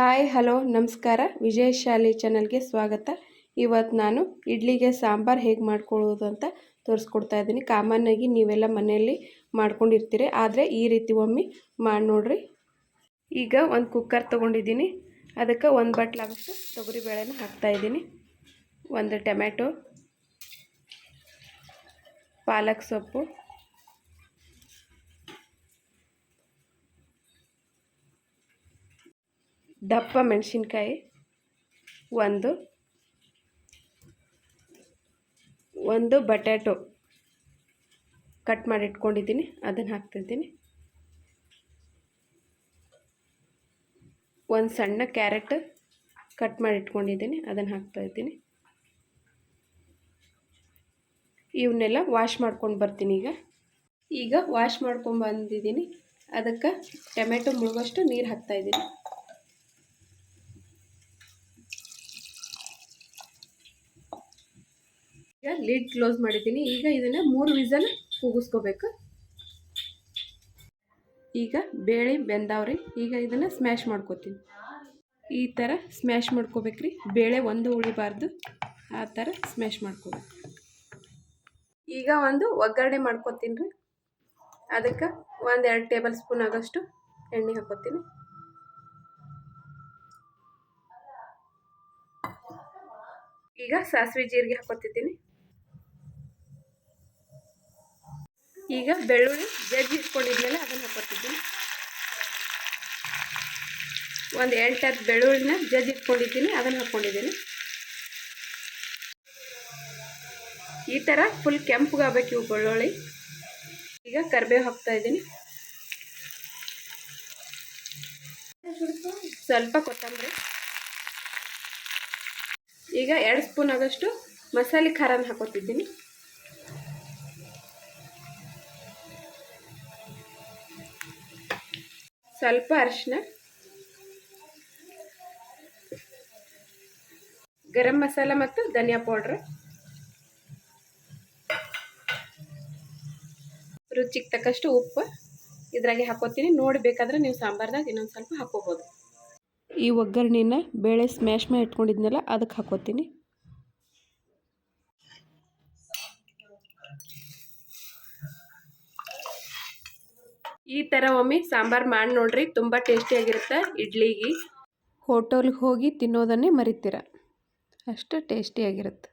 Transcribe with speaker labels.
Speaker 1: Hi hello ನಮಸ್ಕಾರ. ವಿಜಯ ಶಾಲೆ ಚಾನಲ್ಗೆ ಸ್ವಾಗತ. ಇವತ್ತು ನಾನು ಇಡ್ಲಿಗೆ ಸಾಂಬಾರು ಹೇಗೆ ಮಾಡ್ಕೊಳ್ಳೋದು ಅಂತ ತೋರಿಸ್ಕೊಡ್ತಾ ಇದ್ದೀನಿ. ಕಾಮನ್ನಾಗಿ ನೀವೆಲ್ಲ ಮನೆಯಲ್ಲಿ ಮಾಡ್ಕೊಂಡಿರ್ತೀರಿ. ಆದರೆ ಈ ರೀತಿ ಒಮ್ಮೆ ಮಾಡಿ ನೋಡ್ರಿ. ಈಗ ಒಂದು ಕುಕ್ಕರ್ ತೊಗೊಂಡಿದ್ದೀನಿ. ಅದಕ್ಕೆ ಒಂದು ಬಟ್ಲಾಗಷ್ಟು ಹಾಕ್ತಾ ಹಾಕ್ತಾಯಿದ್ದೀನಿ ಒಂದು ಟೊಮ್ಯಾಟೊ, ಪಾಲಕ್ ಸೊಪ್ಪು ದಪ್ಪ ಮೆಣಸಿನ್ಕಾಯಿ ಒಂದು ಒಂದು ಬಟ್ಯಾಟೊ ಕಟ್ ಮಾಡಿ ಇಟ್ಕೊಂಡಿದ್ದೀನಿ, ಅದನ್ನು ಹಾಕ್ತಿದ್ದೀನಿ. ಒಂದು ಸಣ್ಣ ಕ್ಯಾರೆಟ್ ಕಟ್ ಮಾಡಿ ಇಟ್ಕೊಂಡಿದ್ದೀನಿ, ಅದನ್ನು ಹಾಕ್ತಾಯಿದ್ದೀನಿ ಇವನ್ನೆಲ್ಲ ವಾಶ್ ಮಾಡ್ಕೊಂಡು ಬರ್ತೀನಿ ಈಗ. ಈಗ ವಾಶ್ ಮಾಡ್ಕೊಂಡು ಬಂದಿದ್ದೀನಿ, ಅದಕ್ಕೆ ಟೊಮೆಟೊ ಮುಳುಗೋಷ್ಟು ನೀರು ಹಾಕ್ತಾಯಿದ್ದೀನಿ ಲಿಡ್ ಕ್ಲೋಸ್ ಮಾಡಿದ್ದೀನಿ. ಈಗ ಇದನ್ನು ಮೂರು ವಿಸಲ್ ಕೂಗಿಸ್ಕೋಬೇಕು. ಈಗ ಬೇಳೆ ಬೆಂದಾವ್ರಿ. ಈಗ ಇದನ್ನು ಸ್ಮ್ಯಾಶ್ ಮಾಡ್ಕೋತೀನಿ. ಈ ಥರ ಸ್ಮ್ಯಾಶ್ ಮಾಡ್ಕೋಬೇಕ್ರಿ. ಬೇಳೆ ಒಂದು ಉಳಿಬಾರ್ದು. ಆ ಥರ ಸ್ಮ್ಯಾಶ್ ಮಾಡ್ಕೋಬೇಕು. ಈಗ ಒಂದು ಒಗ್ಗರಣೆ ಮಾಡ್ಕೋತೀನಿ ರೀ ಅದಕ್ಕೆ ಒಂದು ಎರಡು ಟೇಬಲ್ ಸ್ಪೂನ್ ಆಗೋಷ್ಟು ಎಣ್ಣೆ ಹಾಕೋತೀನಿ. ಈಗ ಸಾಸಿವೆ ಜೀರಿಗೆ ಹಾಕೋತಿದ್ದೀನಿ. ಈಗ ಬೆಳ್ಳುಳ್ಳಿ ಜಜ್ಜಿ ಇಟ್ಕೊಂಡಿದ್ಮೇಲೆ ಅದನ್ನು ಹಾಕೋತಿದ್ದೀನಿ. ಒಂದು ಎಂಟತ್ತು ಬೆಳ್ಳುಳ್ಳಿನ ಜಜ್ಜಿ ಇಟ್ಕೊಂಡಿದ್ದೀನಿ, ಅದನ್ನು ಹಾಕ್ಕೊಂಡಿದ್ದೀನಿ ಈ ಥರ ಫುಲ್ ಕೆಂಪುಗಾಗಬೇಕು ಇವು ಬೆಳ್ಳುಳ್ಳಿ. ಈಗ ಕರಿಬೇವು ಹಾಕ್ತಾ ಇದ್ದೀನಿ. ಸ್ವಲ್ಪ ಕೊತ್ತಂಬರಿ. ಈಗ ಎರಡು ಸ್ಪೂನ್ ಆಗೋಷ್ಟು ಮಸಾಲೆ ಖಾರನ ಹಾಕೋತಿದ್ದೀನಿ. ಸ್ವಲ್ಪ ಅರಿಶಿನ. ಗರಂ ಮಸಾಲ ಮತ್ತು ಧನಿಯಾ ಪೌಡ್ರ್. ರುಚಿಗೆ ತಕ್ಕಷ್ಟು ಉಪ್ಪು. ಇದ್ರಾಗೆ ಹಾಕೋತೀನಿ. ನೋಡಿ ಬೇಕಾದ್ರೆ ನೀವು ಸಾಂಬಾರ್ದಾಗ ಇನ್ನೊಂದು ಸ್ವಲ್ಪ ಹಾಕೋಬೋದು. ಈ ಒಗ್ಗರಣೆನ ಬೇಳೆ ಸ್ಮ್ಯಾಶ್ ಮಾಡಿ ಇಟ್ಕೊಂಡಿದ್ನಲ್ಲ, ಅದಕ್ಕೆ ಹಾಕೋತೀನಿ. ಈ ಥರ ಒಮ್ಮೆ ಸಾಂಬಾರು ಮಾಡಿ ನೋಡ್ರಿ, ತುಂಬ ಟೇಸ್ಟಿಯಾಗಿರುತ್ತೆ ಇಡ್ಲಿಗೆ ಹೋಟೆಲ್ಗೆ ಹೋಗಿ ತಿನ್ನೋದನ್ನೇ ಮರಿತೀರ. ಅಷ್ಟು ಟೇಸ್ಟಿಯಾಗಿರುತ್ತೆ